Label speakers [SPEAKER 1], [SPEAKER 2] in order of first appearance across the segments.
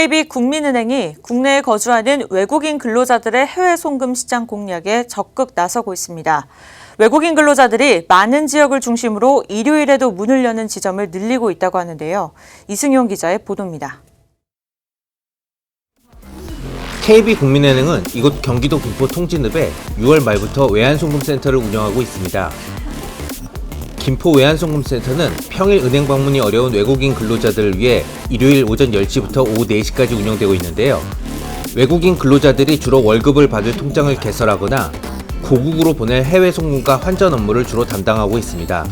[SPEAKER 1] KB 국민은행이 국내에 거주하는 외국인 근로자들의 해외 송금 시장 공략에 적극 나서고 있습니다. 외국인 근로자들이 많은 지역을 중심으로 일요일에도 문을 여는 지점을 늘리고 있다고 하는데요. 이승용 기자의 보도입니다.
[SPEAKER 2] KB국민은행은 이곳 경기도 김포 통진읍에 6월 말부터 외환송금센터를 운영하고 있습니다. 김포 외환송금센터는 평일 은행 방문이 어려운 외국인 근로자들을 위해 일요일 오전 10시부터 오후 4시까지 운영되고 있는데요. 외국인 근로자들이 주로 월급을 받을 통장을 개설하거나 고국으로 보낼 해외 송금과 환전 업무를 주로 담당하고 있습니다.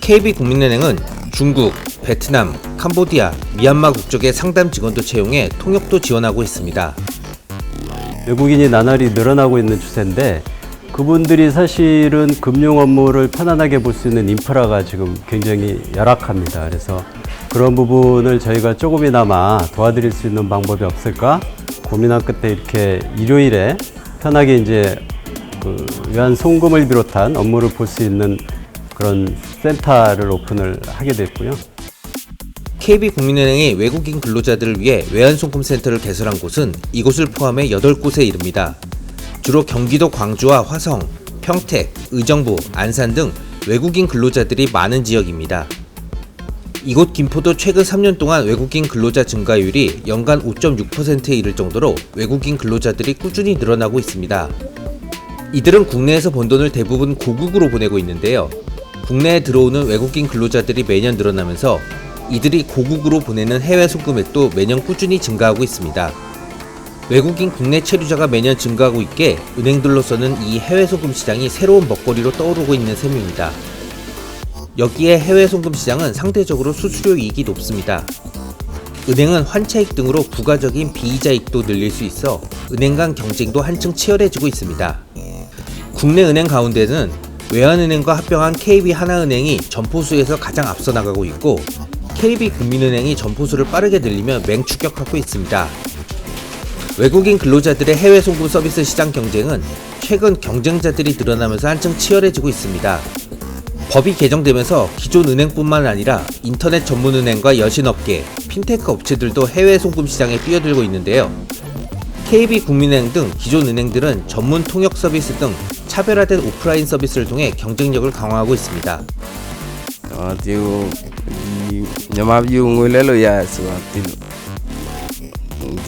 [SPEAKER 2] KB국민은행은 중국, 베트남, 캄보디아, 미얀마 국적의 상담 직원도 채용해 통역도 지원하고 있습니다.
[SPEAKER 3] 외국인이 나날이 늘어나고 있는 추세인데 그분들이 사실은 금융 업무를 편안하게 볼 수 있는 인프라가 지금 굉장히 열악합니다. 그래서 그런 부분을 저희가 조금이나마 도와드릴 수 있는 방법이 없을까 고민한 끝에 이렇게 일요일에 편하게 이제 그 외환 송금을 비롯한 업무를 볼 수 있는 그런 센터를 오픈을 하게 됐고요.
[SPEAKER 2] KB국민은행이 외국인 근로자들을 위해 외환송금센터를 개설한 곳은 이곳을 포함해 8곳에 이릅니다. 주로 경기도 광주와 화성, 평택, 의정부, 안산 등 외국인 근로자들이 많은 지역입니다. 이곳 김포도 최근 3년 동안 외국인 근로자 증가율이 연간 5.6%에 이를 정도로 외국인 근로자들이 꾸준히 늘어나고 있습니다. 이들은 국내에서 번 돈을 대부분 고국으로 보내고 있는데요. 국내에 들어오는 외국인 근로자들이 매년 늘어나면서 이들이 고국으로 보내는 해외 송금액도 매년 꾸준히 증가하고 있습니다. 외국인 국내 체류자가 매년 증가하고 있게 은행들로서는 이 해외 송금 시장이 새로운 먹거리로 떠오르고 있는 셈입니다. 여기에 해외 송금 시장은 상대적으로 수수료 이익이 높습니다. 은행은 환차익 등으로 부가적인 비이자익도 늘릴 수 있어 은행 간 경쟁도 한층 치열해지고 있습니다. 국내 은행 가운데는 외환은행과 합병한 KB 하나은행이 점포수에서 가장 앞서 나가고 있고 KB국민은행이 점포수를 빠르게 늘리며 맹추격하고 있습니다. 외국인 근로자들의 해외 송금 서비스 시장 경쟁은 최근 경쟁자들이 늘어나면서 한층 치열해지고 있습니다. 법이 개정되면서 기존 은행뿐만 아니라 인터넷 전문 은행과 여신업계, 핀테크 업체들도 해외 송금 시장에 뛰어들고 있는데요. KB국민은행 등 기존 은행들은 전문 통역 서비스 등 차별화된 오프라인 서비스를 통해 경쟁력을 강화하고 있습니다.
[SPEAKER 4] အော် ဒီကို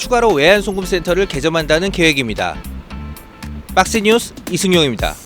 [SPEAKER 2] 추가로 외환송금센터를 개점한다는 계획입니다. 박스뉴스 이승용입니다.